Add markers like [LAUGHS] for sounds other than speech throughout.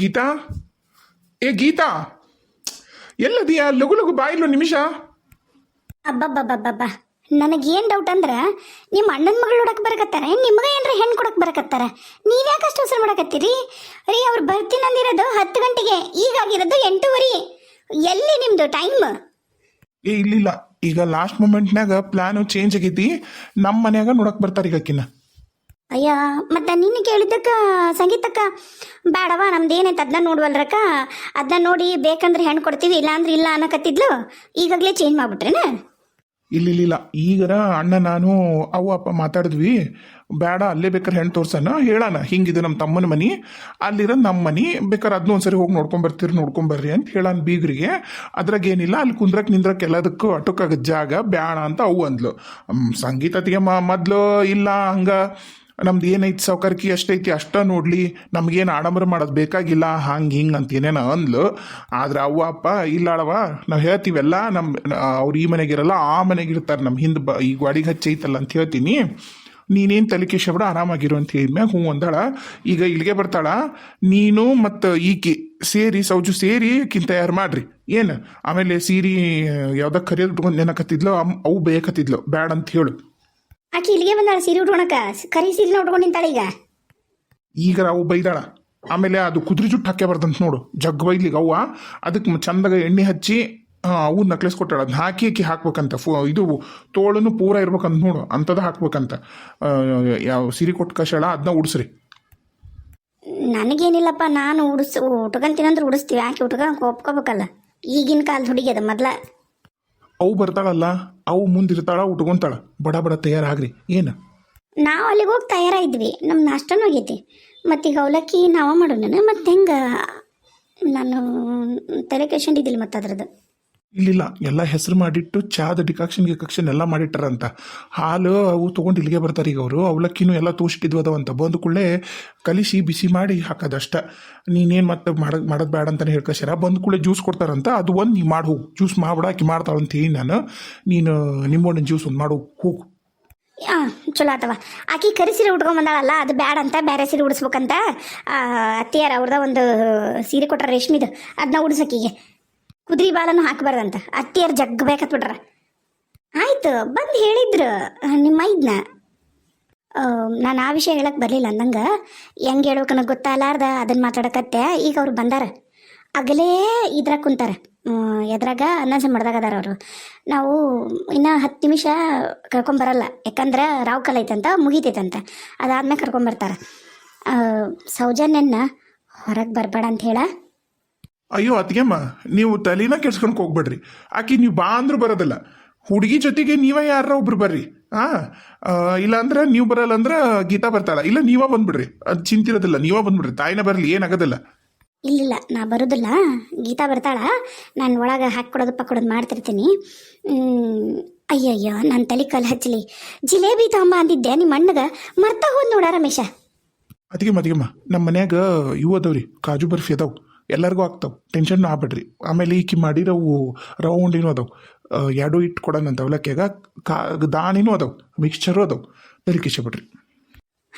ಗೀತಾ? ಏ ಗೀತಾ? ಎಲ್ಲದಿಯಾ? ಲಘು ಲಘು ಬಾಯಿಲು ನಿಮಿಷ. ಅಬ್ಬಬ್ಬಬ್ಬಬ್ಬ ನನಗೇನು ಡೌಟ್ ಅಂದ್ರೆ ನಿಮ್ಮ ಅಣ್ಣನ ಮಗಳು ನೋಡಕ್ ಬರಕತ್ತಾರ ನಿಮ್ಗೆ ಏನ್ರ ಹೆಣ್ಣು ಕೊಡಕ್ ಬರಕತ್ತಾರ. ನೀವು ಯಾಕೆ ಅಷ್ಟು ಅವಸರ ಮಾಡಕತ್ತೀರಿ? ರೀ ಅವ್ರು ಬರ್ತೀನಂದಿರೋದು ಹತ್ತು ಗಂಟೆಗೆ ಈಗ ಈಗಾಗಿರೋದು ಎಂಟೂವರೆ. ಎಲ್ಲಿ ನಿಮ್ದು ಟೈಮ್ ಏ ಇಲ್ಲಿಲ್ಲ. ಈಗ ಲಾಸ್ಟ್ ಮೂಮೆಂಟ್ನಾಗ ಪ್ಲಾನ್ ಚೇಂಜ್ ಆಗೈತಿ. ನಮ್ಮ ಮನ್ಯಾಗ ನೋಡಕ್ ಬರ್ತಾರ ಈಗ ಅಯ್ಯ, ಮತ್ತೆ ನೀನು ಕೇಳಿದ್ದಕ್ಕ ಸಂಗೀತಕ್ಕ? ಬೇಡವ ನಮ್ದು ಏನೈತೆ ಅದನ್ನ ನೋಡ್ವಲ್ರಕ್ಕ. ಅದನ್ನ ನೋಡಿ ಬೇಕಂದ್ರೆ ಹೆಣ್ಣು ಕೊಡ್ತೀವಿ ಇಲ್ಲ ಅಂದ್ರೆ ಇಲ್ಲ ಅನ್ನಕತ್ತಿದ್ಲು. ಈಗಾಗಲೇ ಚೇಂಜ್ ಮಾಡ್ಬಿಟ್ರೇನ? ಇಲ್ಲಿಲ್ಲ ಈಗರ ಅಣ್ಣ ನಾನು, ಅವ್ವ, ಅಪ್ಪ ಮಾತಾಡಿದ್ವಿ. ಬೇಡ ಅಲ್ಲೇ ಬೇಕಾರೆ ಹೆಣ್ಣು ತೋರ್ಸನ ಹೇಳಣ ಹಿಂಗಿದೆ ನಮ್ಮ ತಮ್ಮನ ಮನಿ, ಅಲ್ಲಿರೋ ನಮ್ಮ ಮನಿ ಬೇಕಾದ್ರೆ ಅದನ್ನೂ ಒಂದ್ಸರಿ ಹೋಗಿ ನೋಡ್ಕೊಂಬರ್ತೀರಿ ನೋಡ್ಕೊಂಬರ್ರಿ ಅಂತ ಹೇಳೋಣ ಬೀಗರಿಗೆ. ಅದ್ರಾಗ ಏನಿಲ್ಲ, ಅಲ್ಲಿ ಕುಂದ್ರಕ್ಕೆ ನಿಂದ್ರಕ್ಕೆ ಎಲ್ಲದಕ್ಕೂ ಅಟುಕಾಗದ ಜಾಗ ಬೇಡ ಅಂತ ಅವು ಅಂದ್ಲು. ಸಂಗೀತತಿಗೆ ಮೊದ್ಲು ಇಲ್ಲ ಹಂಗ. ನಮ್ದು ಏನೈತಿ ಸೌಕರ್ಕಿ ಅಷ್ಟೈತಿ ಅಷ್ಟ ನೋಡ್ಲಿ, ನಮ್ಗೇನು ಆಡಂಬರ ಮಾಡೋದು ಬೇಕಾಗಿಲ್ಲ, ಹಂಗೆ ಹಿಂಗೆ ಅಂತ ಏನೇನೋ ಅಂದ್ಲು. ಆದ್ರೆ ಅವ್ವ, ಅಪ್ಪ, ಇಲ್ಲ ಅಳವ ನಾವು ಹೇಳ್ತೀವೆಲ್ಲ ನಮ್ಮ ಅವ್ರು ಈ ಮನೆಗಿರಲ್ಲ, ಆ ಮನೆಗಿರ್ತಾರೆ ನಮ್ಮ ಹಿಂದೆ ಬ, ಈ ಗಾಡಿಗೆ ಹಚ್ಚೈತಲ್ಲ ಅಂತ ಹೇಳ್ತೀನಿ. ನೀನೇನು ತಲೆ ಕೆಶಬಿಡ ಆರಾಮಾಗಿರು ಅಂತ ಹೇಳಿದ್ಮ್ಯಾಗ ಹ್ಞೂ ಅಂದಾಳ. ಈಗ ಇಲ್ಲಿಗೆ ಬರ್ತಾಳ, ನೀನು ಮತ್ತು ಈಕೆ ಸೇರಿ, ಸೌಜು ಸೇರಿ ಕಿನ್ ತಯಾರು ಮಾಡ್ರಿ. ಏನು? ಆಮೇಲೆ ಸೀರೆ ಯಾವ್ದಕ್ಕೆ ಕರಿಯೋದು ಇಟ್ಕೊಂಡು ನೆನಕತ್ತಿದ್ಲು ಅವು ಬೇಕತ್ತಿದ್ಲು, ಬ್ಯಾಡ ಅಂತ ಹೇಳು. ಆಕಿ ಇಲ್ಲಿಗೆ ಬಂದಾಳ ಸೀರೆ ಉಟ್ಕೊಳಕ. ಕರಿ ಸೀರೆನ ಉಟ್ಕೊಂಡು ನಿಂತಾಳ ಈಗ. ಈಗ ಅವು ಬೈದಾಳ. ಆಮೇಲೆ ಅದು ಕುದುರೆ ಜುಟ್ಟು ಹಾಕೇ ಬರ್ದಂತ ನೋಡು. ಜಗ್ ಬೈಲಿಗೆ ಅವ್ವ. ಅದಕ್ಕೆ ಚಂದಾಗ ಎಣ್ಣೆ ಹಚ್ಚಿ ಅವು ನಕ್ಲೆಸ್ ಕೊಟ್ಟಾಳ. ಅದನ್ನ ಹಾಕಿ ಹಾಕಿ ಹಾಕ್ಬೇಕಂತ. ಫು ಇದು ತೋಳನು ಪೂರ ಇರ್ಬೇಕಂತ ನೋಡು. ಅಂಥದ್ದು ಹಾಕ್ಬೇಕಂತ. ಯಾವ ಸಿರಿ ಕೊಟ್ಟು ಕಷಾಳ ಅದನ್ನ ಉಡ್ಸ್ರಿ. ನನಗೇನಿಲ್ಲಪ್ಪ ನಾನು ಉಡಿಸ್ ಉಟ್ಕೊಂತೀನಂದ್ರೆ ಉಡಿಸ್ತೀವಿ. ಯಾಕೆ ಉಟ್ಕೊಂಡ್ ಒಪ್ಕೋಬೇಕಲ್ಲ ಈಗಿನ ಕಾಲದ ಹುಡುಗಿ ಅದ ಮೊದ್ಲ. ಅವು ಬರ್ತಾಳಲ್ಲ, ಅವು ಮುಂದಿರ್ತಾಳ ಉಟ್ಕೊಂತಾಳ. ಬಡ ಬಡ ತಯಾರಾಗ್ರಿ. ಏನು? ನಾವು ಅಲ್ಲಿಗೆ ಹೋಗಿ ತಯಾರಾಗಿದ್ವಿ. ನಮ್ಮ ನಾಷ್ಟನೂ ಆಗೈತಿ. ಮತ್ತೀಗ ಅವಲಕ್ಕಿ ನಾವ ಮಾಡೋಣ ಮತ್ತೆ ಹೆಂಗೆ? ನಾನು ತಲೆ ಕೆಶಂಡಿದ್ದಿಲ್ಲ ಮತ್ತೆ ಅದ್ರದ್ದು. ಇಲ್ಲಿಲ್ಲ. ಎಲ್ಲ ಹೆಸರು ಮಾಡಿಟ್ಟು ಚಾದ ಡಿಕಾಕ್ಷನ್ ಗಿಕಾಕ್ಷನ್ ಎಲ್ಲ ಮಾಡಿಟ್ಟಾರಂತ. ಹಾಲು ಅವು ತೊಗೊಂಡು ಇಲ್ಲಿಗೆ ಬರ್ತಾರೆ ಈಗ ಅವರು. ಅವಲಕ್ಕಿನೂ ಎಲ್ಲ ತೂಸಿಟ್ಟಿದ್ವು ಅದಾವಂತ ಬಂದ ಕೂಡಲೇ ಕಲಿಸಿ, ಬಿಸಿ ಮಾಡಿ ಹಾಕೋದಷ್ಟ. ನೀನೇನು ಮತ್ತೆ ಮಾಡೋದು ಮಾಡೋದು ಬೇಡ ಅಂತಲೇ ಹೇಳ್ಕಸ್ಯಾರ. ಬಂದ ಕೂಡಲೇ ಜ್ಯೂಸ್ ಕೊಡ್ತಾರಂತ. ಅದು ಒಂದು ನೀ ಮಾಡಿ ಹೋಗು. ಜ್ಯೂಸ್ ಮಾಡ್ಬಿಡ ಮಾಡ್ತಾಳು ಮಾಡ್ತಾಳೆ ಅಂತ ಹೇಳಿ ನಾನು ನೀನು ನಿಮ್ಮಣ್ಣ ಜ್ಯೂಸ್ ಒಂದು ಮಾಡು ಹೋಗು. ಚಲೋ ಆತವ. ಆಕಿ ಕರಿ ಸೀರೆ ಉಟ್ಕೊಂಡ್ ಬಂದಾಳಲ್ಲ, ಅದು ಬ್ಯಾಡ ಅಂತ ಬೇರೆ ಸೀರೆ ಉಡಿಸ್ಬೇಕಂತ ಅತ್ತಿಯಾರ ಅವ್ರದ ಒಂದು ಸೀರೆ ಕೊಟ್ಟರೆ ರೇಷ್ಮಿದು. ಅದನ್ನ ಉಡ್ಸಕ್ಕೀಗೆ ಕುದುರೆ ಬಾಲನು ಹಾಕಬಾರ್ದಂತ. ಅತ್ತಿಯರ್ ಜಗ್ ಬೇಕತ್ಬಿಟ್ರ ಆಯ್ತು, ಬಂದು ಹೇಳಿದ್ರು ನಿಮ್ಮ ಐದ್ನ ನಾನು ಆ ವಿಷಯ ಹೇಳಕ್ ಬರಲಿಲ್ಲ ಅಂದಂಗೆ, ಹೆಂಗೆ ಹೇಳ್ಬೇಕನ್ನ ಗೊತ್ತಾಗಲಾರ್ದ ಅದನ್ನ ಮಾತಾಡಕತ್ತೆ, ಈಗ ಅವ್ರು ಬಂದಾರ. ಅಗಲೇ ಇದ್ರಾಗ ಕುಂತಾರ. ಎದ್ರಾಗ ಅನ್ನ ಮಾಡ್ದಾಗದಾರ ಅವರು. ನಾವು ಇನ್ನು ಹತ್ತು ನಿಮಿಷ ಕರ್ಕೊಂಬರಲ್ಲ, ಯಾಕಂದ್ರೆ ರಾವ್ ಕಲ್ ಐತಂತ ಮುಗೀತೈತಂತ. ಅದಾದ್ಮೇಲೆ ಕರ್ಕೊಂಬರ್ತಾರ. ಸೌಜನ್ಯನ್ನ ಹೊರಗೆ ಬರಬೇಡ ಅಂತ ಹೇಳ ಅಯ್ಯೋ ಅತ್ಗೆಮ್ಮ ನೀವು ತಲೆನ ಕೆಡ್ಸ್ಕೊಂಡ್ ಹೋಗ್ಬೇಡ್ರಿ ಆಕಿ ನೀವು ಬಾ ಅಂದ್ರೂ ಬರೋದಿಲ್ಲ. ಹುಡುಗಿ ಜೊತೆಗೆ ನೀವೇ ಯಾರ ಒಬ್ರು ಬರ್ರಿ. ಆ ಇಲ್ಲ ಅಂದ್ರೆ ನೀವು ಬರಲ್ಲ ಅಂದ್ರೆ ಗೀತಾ ಬರ್ತಾಳ. ಇಲ್ಲ ನೀವ ಬಂದ್ಬಿಡ್ರಿ. ಅದು ಚಿಂತಿರೋದಿಲ್ಲ ನೀವ ಬಂದ್ಬಿಡ್ರಿ. ತಾಯಿನ ಬರಲಿ ಏನಾಗೋದಿಲ್ಲ. ಇಲ್ಲ ನಾ ಬರೋದಿಲ್ಲ. ಗೀತಾ ಬರ್ತಾಳ. ನಾನು ಒಳಗೆ ಹಾಕ್ಕೊಡೋದು ಪಕ್ಕೊಡೋದು ಮಾಡ್ತಿರ್ತೀನಿ. ಅಯ್ಯಯ್ಯೋ ನನ್ನ ತಲೆ ಕಲ್ ಹಚ್ಚಲಿ. ಜಿಲೇಬಿ ತಗೊಂಬ ಅಂದಿದ್ದೆ ನಿಮ್ಮ ಅಣ್ಣಗೆ. ಮರ್ತಾ ಹೋದ್ ನೋಡ ರಮೇಶ. ಅದಕ್ಕೆ ಮತ್ಗೆಮ್ಮ ನಮ್ಮ ಮನ್ಯಾಗ ಇವು ಅದಾವ್ರಿ ಕಾಜು ಬರ್ಫಿ ಅದಾವು. ಎಲ್ಲರಿಗೂ ಆಗ್ತಾವೆ. ಟೆನ್ಷನ್ ಆಗ್ಬೇಡ್ರಿ. ಆಮೇಲೆ ಈಕಿ ಮಾಡಿರವು ರವ ಉಂಡಿನೂ ಅದಾವು. ಎರಡು ಇಟ್ಟು ಕೊಡೋಣಂತ ಅವಲಕ್ಕಿಯಾಗ ಕಾ ದಾಣಿನೂ ಅದಾವು. ಮಿಕ್ಸ್ಚರು ಅದಾವೆ. ತಲೆ ಬಿಡ್ರಿ.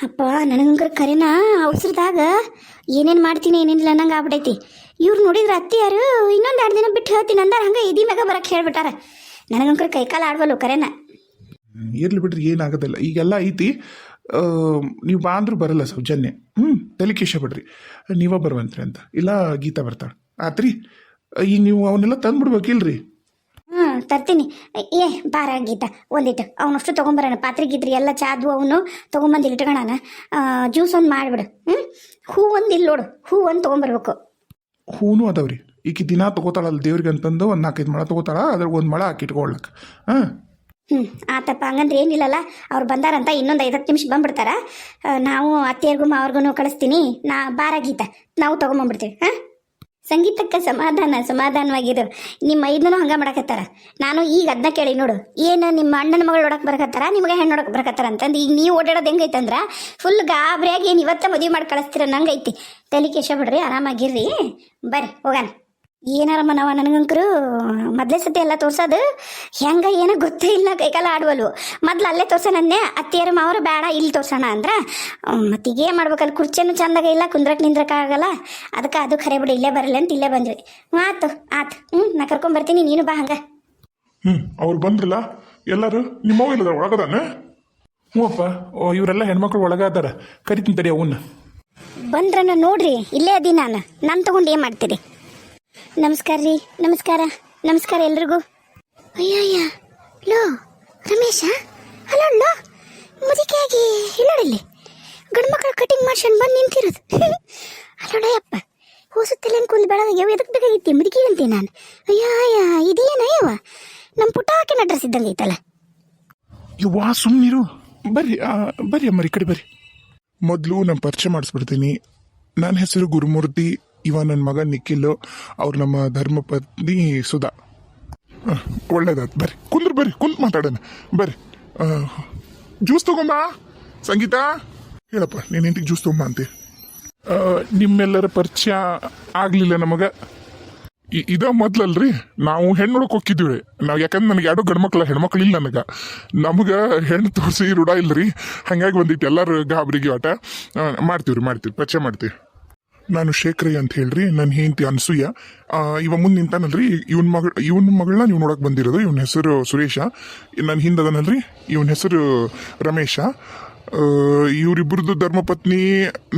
ಅಪ್ಪ ನನಗಂಗ್ರ ಕರೆನ ಅವಸರದಾಗ ಏನೇನು ಮಾಡ್ತೀನಿ ಏನೇನಿಲ್ಲ ಅನ್ನಂಗೆ ಆಗ್ಬಿಟ್ಟೈತಿ. ಇವ್ರು ನೋಡಿದ್ರೆ ಅತ್ತಿಯಾರು ಇನ್ನೊಂದು ಎರಡು ದಿನ ಬಿಟ್ಟು ಹೇಳ್ತೀನಿ ಅಂದ್ರೆ. ಹಂಗೆ ಇದಿ ಮ್ಯಾಗ ಬರಕ್ಕೆ ಹೇಳ್ಬಿಟ್ಟಾರ. ನನಗಂಕರ ಕೈಕಾಲು ಆಡ್ವಲ್ಲು ಕರೆನ. ಇರ್ಲಿ ಬಿಡ್ರಿ ಏನಾಗೋದಿಲ್ಲ ಈಗೆಲ್ಲ ಐತಿ. ನೀವು ಬಾ ಅಂದ್ರೂ ಬರಲ್ಲ ಸೌಜನ್ಯ. ಹ್ಞೂ ತಲೆ ಬಿಡ್ರಿ. ನೀವ ಬರುವಂತ್ರಿ ಅಂತ. ಇಲ್ಲ ಗೀತಾ ಬರ್ತಾಳೆ. ಆತ್ರಿ ಈಗ ನೀವು ಅವನ್ನೆಲ್ಲ ತಂದ್ಬಿಡ್ಬೇಕಿಲ್ರಿ? ಹ್ಞೂ ತರ್ತೀನಿ. ಏ ಬಾರ ಗೀತ ಒಂದಿಟ್ಟು ಅವನಷ್ಟು ತೊಗೊಂಬರೋಣ. ಪಾತ್ರೆ ಗೀತ್ರಿ ಎಲ್ಲ ಚಾದು ಅವನು. ತೊಗೊಂಬಂದು ಇಟ್ಕೊಳ್ಳೋಣ ಜ್ಯೂಸ್ ಒಂದು ಮಾಡಿಬಿಡು. ಹ್ಞೂ ಹೂ ಒಂದು ಇಲ್ಲಿ ನೋಡು. ಹೂ ಒಂದು ತೊಗೊಂಬರ್ಬೇಕು. ಹೂನು ಅದಾವ್ರಿ. ಈಕಿ ದಿನ ತಗೋತಾಳಲ್ಲ ದೇವ್ರಿಗೆ ಅಂತಂದು ಒಂದು ನಾಲ್ಕೈದು ಮಳ ತಗೋತಾಳ. ಅದ್ರಾಗ ಒಂದು ಮಳ ಹಾಕಿ ಇಟ್ಕೊಳ್ಲಕ್ಕ. ಹಾಂ? ಹ್ಞೂ ಆತಪ್ಪ ಹಂಗಂದ್ರೆ ಏನಿಲ್ಲಲ್ಲ, ಅವ್ರು ಬಂದಾರಂತ ಇನ್ನೊಂದು ಐದು ಹತ್ತು ನಿಮಿಷ ಬಂದ್ಬಿಡ್ತಾರ. ನಾವು ಅತ್ತೆಯರ್ಗೂ ಮಾವ್ರಿಗೂ ಕಳಿಸ್ತೀನಿ. ನಾ, ಬಾರ ಗೀತ, ನಾವು ತೊಗೊಂಬಂದ್ಬಿಡ್ತೀವಿ, ಹಾಂ? ಸಂಗೀತಕ್ಕೆ ಸಮಾಧಾನ, ಸಮಾಧಾನವಾಗಿರು. ನಿಮ್ಮ ಐದನೂ ಹಂಗೆ ಮಾಡಕತ್ತಾರ. ನಾನು ಈಗ ಅದನ್ನ ಕೇಳಿ ನೋಡು. ಏನು ನಿಮ್ಮ ಅಣ್ಣನ ಮಗಳು ನೋಡಕ್ಕೆ ಬರಕತ್ತಾರ, ನಿಮಗೆ ಹೆಣ್ಣು ನೋಡಕ್ಕೆ ಬರಕತ್ತಾರ ಅಂತಂದು ಈಗ ನೀವು ಓಡಾಡೋದು ಹೆಂಗೈತಂದ್ರ ಫುಲ್ ಗಾಬರಿಯಾಗಿ ಏನು ಇವತ್ತ ಮದುವೆ ಮಾಡಿ ಕಳಿಸ್ತೀರ, ನಂಗೈತಿ. ತಲೆ ಕೇಶ ಬಿಡ್ರಿ ಆರಾಮಾಗಿರ್ರಿ ಬರ್ರಿ ಹೋಗೋಣ ಏನಾರ ನಾವು ನನಗಂಕರು ಮೊದಲೇ ಸತಿ ಎಲ್ಲ ತೋರ್ಸೋದು. ಹೆಂಗ ಏನೋ ಗೊತ್ತೇ ಇಲ್ಲ ಕೈಕಾಲ ಆಡ್ವಲ್ವು. ಮೊದ್ಲು ಅಲ್ಲೇ ತೋರ್ಸೋಣನ್ನೇ ಅತ್ತಿಯರು ಮಾವರು ಬೇಡ ಇಲ್ಲಿ ತೋರ್ಸೋಣ ಅಂದ್ರೆ ಮತ್ತೀಗ ಏನು ಮಾಡ್ಬೇಕಲ್ಲ ಕುರ್ಚಿನೂ ಚಂದಾಗ ಇಲ್ಲ ಕುಂದ್ರಕ್ಕೆ ನಿಂದ್ರಕ್ಕಾಗಲ್ಲ ಅದಕ್ಕೆ ಅದು ಖರೆ ಬಿಡಿ ಇಲ್ಲೇ ಬರಲ್ಲ ಅಂತ ಇಲ್ಲೇ ಬಂದ್ವಿ. ಆತು ಆತು. ಹ್ಞೂ ನಾ ಕರ್ಕೊಂಬರ್ತೀನಿ ನೀನು ಬಾ ಹಂಗ. ಹ್ಞೂ ಅವ್ರು ಬಂದ್ರಲ್ಲ? ಎಲ್ಲರೂ? ನಿಮ್ಮವ ಇಲ್ಲದ ಒಳಗದಾನೆ? ಹ್ಞೂ ಅಪ್ಪ ಓ, ಇವರೆಲ್ಲ ಹೆಣ್ಮಕ್ಳು ಒಳಗಾದಾರ. ಕರಿತೀನಿ ತಡಿ ಅವನ್ನ ಬಂದ್ರನ ನೋಡ್ರಿ ಇಲ್ಲೇ ಅದೀನಿ ನಾನು. ನಾನು ತಗೊಂಡು ಏನು ಮಾಡ್ತೀರಿ? ನಮಸ್ಕಾರ ರೀ, ನಮಸ್ಕಾರ ನಮಸ್ಕಾರ ಎಲ್ರಿಗೂ. ಅಯ್ಯಯ್ಯ ಲೋ, ರಮೇಶ? ಹಲೋ, ಲೋ. ಮುದುಕಿಯಾಗಿ ಇಲ್ಲೋಡಿಲ್ಲಿ ಗಂಡು ಮಕ್ಕಳು ಕಟಿಂಗ್ ಮಾಡ್ಸ್ಕೊಂಡು ಬಂದು ನಿಂತಿರೋದು. [LAUGHS] ಅಲ್ಲೋಡಯ್ಯಪ್ಪ ಹೋಸುತ್ತಲ್ಲ ಕುಂದು ಬೆಳಗ್ಗೆ ಯಾವ ಎದಕ್ಕೆ ಬೇಕಾಗಿತ್ತೆ ಮುದುಕಿ ಅಂತೀನಿ ನಾನು? ಅಯ್ಯಯ್ಯ ಇದೇನ ಅಯ್ಯವ ನಮ್ಮ ಪುಟ್ಟ ಹಾಕಿನ ಅಡ್ರೆಸ್ ಇದ್ದಂಗೆ ಐತಲ್ಲ. ಯವ್ವಾ ಸುಮ್ಮನಿರು ಬರ್ರಿ ಬರ್ರಿ ಅಮ್ಮರಿ ಈ ಕಡೆ ಬರ್ರಿ. ಮೊದಲು ನಾನು ಪರಿಚಯ ಮಾಡಿಸ್ಬಿಡ್ತೀನಿ. ನನ್ನ ಹೆಸರು ಗುರುಮೂರ್ತಿ. ಇವ ನನ್ನ ಮಗ ನಿಖಿಲ್ ಅವ್ರು ನಮ್ಮ ಧರ್ಮಪತ್ನಿ ಸುಧಾ. ಆ, ಒಳ್ಳೇದಾಯ್ತು ಬರ್ರಿ. ಕುಂದ್ರು ಬರ್ರಿ ಕುಂತ್ ಮಾತಾಡೋಣ. ಬರ್ರಿ. ಜ್ಯೂಸ್ ತಗೊಂಬ. ಸಂಗೀತ ಹೇಳಪ್ಪ ನೀನು ಇಂಟಿಗೆ ಜ್ಯೂಸ್ ತಗೊಂಬ ಅಂತೆ. ನಿಮ್ಮೆಲ್ಲರ ಪರಿಚಯ ಆಗಲಿಲ್ಲ ನಮಗೆ. ಇದ ಮೊದ್ಲಲ್ರಿ ನಾವು ಹೆಣ್ಣು ನೋಡಕ್ ಹೋಗಿದ್ವಿ ನಾವು ಯಾಕಂದ್ರೆ ನನಗೆ ಎರಡು ಗಂಡ್ಮಕ್ಳ ಹೆಣ್ಮಕ್ಳು ಇಲ್ಲ ನನಗೆ. ನಮ್ಗೆ ಹೆಣ್ಣು ತೋರಿಸಿ ರೂಢ ಇಲ್ರಿ. ಹಂಗಾಗಿ ಬಂದಿತ್ತು ಎಲ್ಲರೂ ಗಾಬರಿಗೆ ಆಟ ಮಾಡ್ತೀವ್ರಿ ಮಾಡ್ತೀವಿ ಪರಿಚಯ ಮಾಡ್ತೀವಿ. ನಾನು ಶೇಖರಯ್ಯ ಅಂತ ಹೇಳ್ರಿ ನನ್ನ ಹೆಂಡತಿ ಅನ್ಸೂಯ. ಇವ ಮುಂದೆ ನಿಂತಾನಲ್ರಿ, ಇವನ್ ಮಗಳ ಇವನ್ ಮಗಳನ್ನ ನೀವು ನೋಡಕ್ ಬಂದಿರೋದು, ಇವನ ಹೆಸರು ಸುರೇಶ ನನ್ನ ಹಿಂದದನಲ್ರಿ ಇವನ ಹೆಸರು ರಮೇಶ. ಇವರಿಬ್ಬರದ್ದು ಧರ್ಮಪತ್ನಿ,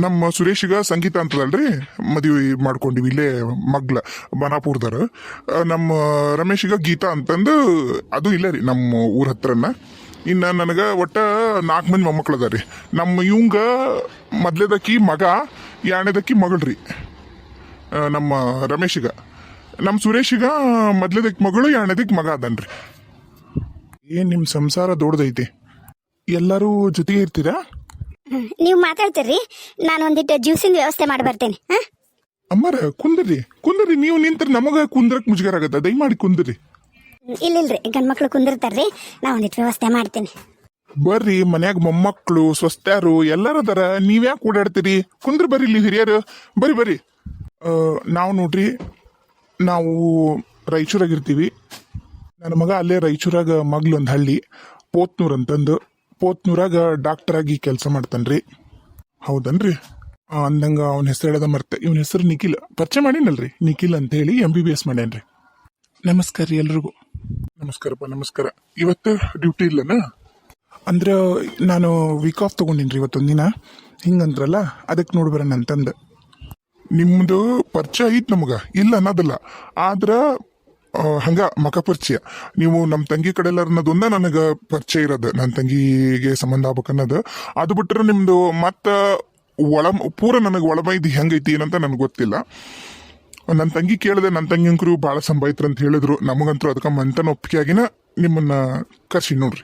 ನಮ್ಮ ಸುರೇಶಿಗ ಸಂಗೀತ ಅಂತದಲ್ರಿ, ಮದುವೆ ಮಾಡ್ಕೊಂಡಿವಿ ಇಲ್ಲೇ ಮಗ್ಲ ಬನಾಪುರದಾರ ನಮ್ಮ ರಮೇಶಿಗ ಗೀತಾ ಅಂತಂದು, ಅದು ಇಲ್ಲ ರೀ, ನಮ್ಮ ಊರ ಹತ್ರನ. ಇನ್ನು ನನಗೆ ಒಟ್ಟ ನಾಲ್ಕು ಮಂದಿ ಮೊಮ್ಮಕ್ಳು ಅದಾರ ರೀ ನಮ್ಮ ಇವಂಗ ಮೊದ್ಲೇದಕ್ಕಿ ಮಗ ಎರಡನೇದಕ್ಕಿ ಮಗಳ್ರಿ. ನಮ್ಮ ರಮೇಶಿಗ. ನಮ್ಮ ಸುರೇಶಿಗ ಮೊದಲದಕ್ಕೆ ಮಗಳು ಎರಡನೇದಕ್ಕೆ ಮಗ ಅದನ್ರಿ. ಏನು ನಿಮ್ಮ ಸಂಸಾರ ದೊಡ್ಡದೈತಿ? ಎಲ್ಲರೂ ಜೊತೆಗೆ ಇರ್ತೀರಾ? ನೀವು ಮಾತಾಡ್ತೀರಿ ನಾನು ಒಂದಿಟ್ಟು ಜ್ಯೂಸಿನ ವ್ಯವಸ್ಥೆ ಮಾಡಿ ಬರ್ತೇನೆ. ಅಮ್ಮರ ಕುಂದ್ರಿ. ಕುಂದ್ರಿ ನೀವು ನಿಂತ್ರೆ ನಮಗೆ ಕುಂದ್ರಕ್ಕೆ ಮುಜುಗರ ಆಗತ್ತ ದಯಮಾಡಿ ಕುಂದ್ರಿ. ಇಲ್ಲಿಲ್ರಿ. ಗಂಡು ಮಕ್ಳು ಕುಂದಿರ್ತಾರ್ರಿ. ನಾ ಒಂದಿಟ್ಟು ವ್ಯವಸ್ಥೆ ಮಾಡ್ತೀನಿ. ಬರ್ರಿ ಮನ್ಯಾಗ ಮೊಮ್ಮಕ್ಕಳು ಸ್ವಸ್ತ್ಯಾರು ಎಲ್ಲರದಾರ ನೀವ್ಯಾಕೆ ಓಡಾಡ್ತೀರಿ? ಕುಂದ್ರ ಬರ್ರಿ ಇಲ್ಲಿ ಹಿರಿಯರು. ಬರ್ರಿ ಬರ್ರಿ. ನಾವು ನೋಡ್ರಿ ನಾವು ರಾಯಚೂರಾಗ ಇರ್ತೀವಿ ನನ್ನ ಮಗ ಅಲ್ಲೇ ರಾಯಚೂರಾಗ ಮಗ್ಲೊಂದು ಒಂದು ಹಳ್ಳಿ ಪೋತ್ನೂರ್ ಅಂತಂದು. ಪೋತ್ನೂರಾಗ ಡಾಕ್ಟರ್ ಆಗಿ ಕೆಲಸ ಮಾಡ್ತಾನ್ರಿ. ಹೌದನ್ರಿ? ಅಂದಂಗ ಅವನ ಹೆಸರು ಹೇಳದ ಮರ್ತೆ. ಇವನ ಹೆಸರು ನಿಖಿಲ್. ಪರಿಚಯ ಮಾಡೀನಲ್ರಿ. ನಿಖಿಲ್ ಅಂತ ಹೇಳಿ ಎಂ ಬಿ ಬಿ ಎಸ್ ಮಾಡ್ಯಾನ್ರಿ. ನಮಸ್ಕಾರ ರೀ ಎಲ್ರಿಗೂ. ನಮಸ್ಕಾರಪ್ಪ ನಮಸ್ಕಾರ. ಇವತ್ತು ಡ್ಯೂಟಿ ಇಲ್ಲನಾ? ಅಂದ್ರೆ ನಾನು ವೀಕ್ ಆಫ್ ತಗೊಂಡಿನ್ರಿ ಇವತ್ತೊಂದು ದಿನ ಹಿಂಗಂದ್ರಲ್ಲ ಅದಕ್ಕೆ ನೋಡ್ಬರೋಣ ಅಂತಂದು. ನಿಮ್ಮದು ಪರಿಚಯ ಐತ್ ನಮಗ, ಇಲ್ಲ ಅನ್ನೋದಲ್ಲ. ಆದ್ರೆ ಹಂಗ, ಮಕ ಪರಿಚಯ. ನೀವು ನಮ್ಮ ತಂಗಿ ಕಡೆ ಅನ್ನೋದೊಂದ ನನಗೆ ಪರಿಚಯ ಇರೋದು ನನ್ನ ತಂಗಿಗೆ ಸಂಬಂಧ ಆಗ್ಬೇಕು ಅನ್ನೋದು. ಅದು ಬಿಟ್ಟರೆ ನಿಮ್ದು ಮತ್ತ ಒಳ ಪೂರ ನನಗೆ ಒಳಮೈದು ಹೆಂಗೈತಿ ಏನಂತ ನನಗೆ ಗೊತ್ತಿಲ್ಲ. ನನ್ನ ತಂಗಿ ಕೇಳಿದೆ ನನ್ನ ತಂಗಿಂಕರು ಭಾಳ ಸಂಭಾಯ್ತ್ರು ಅಂತ ಹೇಳಿದ್ರು. ನಮಗಂತೂ ಅದಕ್ಕೆ ಮಂತನ ಒಪ್ಪಿಗೆ ಆಗಿನ ನಿಮ್ಮನ್ನ ಕರ್ಸಿ ನೋಡ್ರಿ.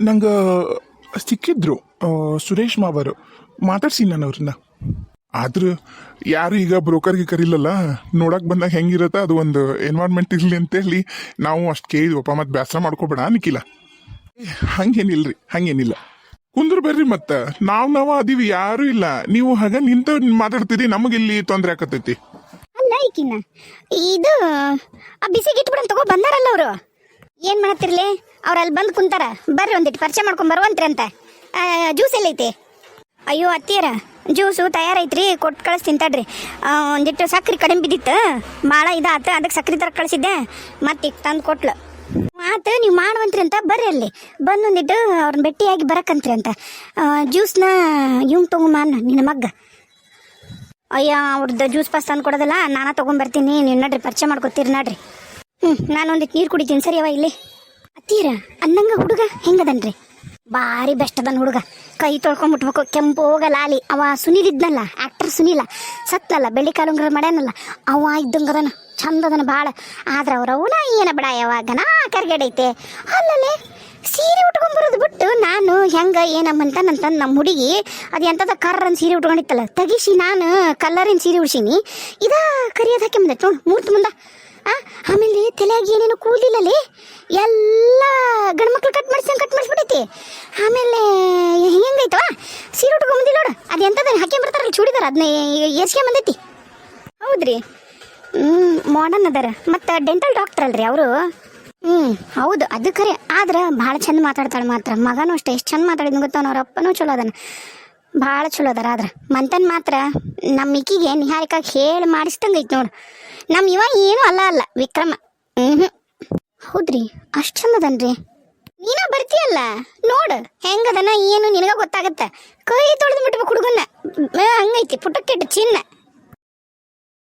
ನಂಗೆ ಸಿಕ್ಕಿದ್ರು ಸುರೇಶ್ ಮಾವರು ಮಾತಾಡ್ಸಿ ನಾನು ಅವ್ರನ್ನ. ಆದ್ರೂ ಯಾರು ಈಗ ಬ್ರೋಕರ್ಗೆ ಕರೀಲಲ್ಲ ನೋಡಕ್ಕೆ ಬಂದಾಗ ಹೆಂಗಿರತ್ತ ಅದು ಒಂದು ಎನ್ವೈರ್ಮೆಂಟ್ ಇರಲಿ ಅಂತೇಳಿ ನಾವು ಅಷ್ಟು ಕೇಳಿದ್ವಪ್ಪ ಮತ್ತು ಬೇಸರ ಮಾಡ್ಕೋಬೇಡ ಅನ್ಕಿಲ್ಲ. ಏ, ಹಂಗೇನಿಲ್ರಿ ಹಂಗೇನಿಲ್ಲ. ಕುಂದ್ರ ಬರ್ರಿ ಮತ್ತ ನಾವ್ ನಾವು ಅದೀವಿ ಯಾರು ಇಲ್ಲ. ನೀವು ಹಾಗೆ ನಿಂತ ಮಾತಾಡ್ತೀರಿ ಇಲ್ಲಿ ತೊಂದರೆ ಆಕತೈತಿ ಅಲ್ಲ ಈಕಿನ ಇದು ಆ ಬಿಸಿಗೆ ಇಟ್ಬಿಡನ್ ತಗೋ ಬಂದಾರಲ್ಲ ಅವರು. ಏನು ಮಾಡತ್ತಿರ್ಲಿ? ಅವ್ರು ಅಲ್ಲಿ ಬಂದು ಕುಂತಾರ. ಬರ್ರಿ ಒಂದಿಟ್ಟು ಪರಿಚಯ ಮಾಡ್ಕೊಂಡು ಬರುವಂತ್ರಿ ಅಂತ. ಜ್ಯೂಸ್ ಎಲ್ಲೈತಿ? ಅಯ್ಯೋ, ಅತ್ತಿಯರ ಜ್ಯೂಸು ತಯಾರೈತ್ರಿ ಕೊಟ್ಟು ಕಳಿಸ್ತೀನಿ ತಡ್ರಿ. ಒಂದಿಟ್ಟು ಸಕ್ರೆ ಕಡಿಮೆ ಬಿದ್ದಿತ್ತು. ಭಾಳ ಇದಾತು ಅದಕ್ಕೆ ಸಕ್ರೆ ತರ ಕಳಿಸಿದ್ದೆ. ಮತ್ತೆ ಈಗ ತಂದು ಕೊಟ್ಲು. ಆತು ನೀವು ಮಾಡುವಂತ್ರಿ ಅಂತ ಬರ್ರಿ ಅಲ್ಲಿ. ಬಂದು ಒಂದಿಟ್ಟು ಅವ್ರನ್ನ ಭೇಟಿಯಾಗಿ ಬರಕಂತ್ರಿ ಅಂತ. ಜ್ಯೂಸ್ನ ಇವಂಗೆ ತೊಗೊಂಬಾನ ನಿನ್ನ ಮಗ್ಗ. ಅಯ್ಯೋ ಅವ್ರದ್ದು ಜ್ಯೂಸ್ ಪಾಸ್ ತಂದು ಕೊಡೋದಲ್ಲ, ನಾನಾ ತೊಗೊಂಬರ್ತೀನಿ ನೀವು ನಡ್ರಿ, ಪರಿಚಯ ಮಾಡ್ಕೊತೀರಿ ನಡ್ರಿ. ಹ್ಞೂ ನಾನೊಂದಿಟ್ಟು ನೀರು ಕುಡಿತೀನಿ. ಸರಿ ಅವ ಇಲ್ಲಿ. ಅತ್ತೀರ ಅನ್ನಂಗ ಹುಡುಗ ಹೆಂಗದನ್ರಿ? ಭಾರಿ ಬೆಸ್ಟ್ ಅದನ್ ಹುಡುಗ. ಕೈ ತೊಳ್ಕೊಂಡ್ಬಿಟ್ಬೇಕು ಕೆಂಪು ಹೋಗಲಾಲಿ ಅವ ಸುನೀಲ್ ಇದ್ನಲ್ಲ ಆಕ್ಟರ್ ಸುನೀಲ. ಸತ್ಲಲ್ಲ, ಬೆಳ್ಳಿ ಕಾಲುಂಗ್ರ ಮಾಡ್ಯಾನಲ್ಲ, ಅವ ಇದ್ದಂಗದನ ಚಂದದನ ಭಾಳ ಆದ್ರೆ ಅವ್ರ ಅವನ ಏನ ಬಿಡ ಯಾವಾಗನ ಕರ್ಗಡೈತೆ. ಅಲ್ಲಲ್ಲೇ, ಸೀರೆ ಉಟ್ಕೊಂಡ್ಬರೋದು ಬಿಟ್ಟು ನಾನು ಹೆಂಗ ಏನಮ್ಮಂತ ನನ್ನ ನಮ್ಮ ಹುಡುಗಿ, ಅದು ಎಂಥದ ಕರ್ರನ್ ಸೀರೆ ಉಟ್ಕೊಂಡಿತ್ತಲ್ಲ, ತಗಿಸಿ ನಾನು ಕಲ್ಲರಿನ ಸೀರೆ ಉಡ್ಸೀನಿ. ಇದ ಕರಿಯೋದು ಮುಂದೆ ನೋಡು ಮೂರ್ತಿ ಮುಂದ. ಆಮೇಲೆ ತಲೆಯಾಗಿ ಏನೇನು ಕೂದಲಿಲ್ಲಲ್ಲಿ ಎಲ್ಲ ಗಂಡ್ಮಕ್ಳು ಕಟ್ ಮಾಡಿಸಿ ಕಟ್ ಮಾಡಿಸ್ಬಿಟ್ಟೈತಿ. ಆಮೇಲೆ ಹೆಂಗೈತವ ಸೀರೆ ಉಟ್ಕೊಂಬಂದಿಲ್ಲ ನೋಡು. ಅದು ಎಂಥದ ಹಾಕಿ ಬರ್ತಾರಲ್ಲ ಚೂಡಿದಾರ? ಅದನ್ನ ಎಸ್ಕೆ ಬಂದೈತಿ. ಹೌದ್ರಿ. ಹ್ಞೂ ಮಾಡರ್ನ್ ಅದಾರ. ಮತ್ತು ಡೆಂಟಲ್ ಡಾಕ್ಟರ್ ಅಲ್ರಿ ಅವರು. ಹ್ಞೂ ಹೌದು, ಅದು ಖರೆ. ಆದ್ರೆ ಭಾಳ ಚಂದ ಮಾತಾಡ್ತಾಳೆ ಮಾತ್ರ. ಮಗನೂ ಅಷ್ಟೇ, ಎಷ್ಟು ಚಂದ ಮಾತಾಡಿದ್ನು ಗೊತ್ತಾನ ಅವ್ರ ಅಪ್ಪನೂ ಚಲೋ ಅದಾನ. ಭಾಳ ಚಲೋ ಅದಾರ ಆದ್ರೆ. ಮಂತನ್ ಮಾತ್ರ ನಮ್ಮ ಇಕ್ಕಿಗೆ ನಿಹಾರಿಕಾಗಿ ಹೇಳಿ ಮಾಡಿಸ್ದಂಗೆ ಐತೆ ನೋಡು. ನಮ್ಮ ಇವ ಏನು ಅಲ್ಲ ಅಲ್ಲ, ವಿಕ್ರಮ. ಹ್ಞೂ ಹೌದ್ರಿ, ಅಷ್ಟು ಚಂದ ಅದನ್ರಿ. ನೀನ ಬರ್ತೀಯಲ್ಲ? ನೋಡು ಹೆಂಗದನ ಏನು, ನಿನಗ ಗೊತ್ತಾಗತ್ತ. ಕೈ ತೊಳೆದು ಬಿಟ್ಬೇಕು ಹುಡುಗನ್ನ. ಹಂಗೈತಿ ಪುಟಕ್ಕೆಟ್ಟು ಚಿನ್ನ.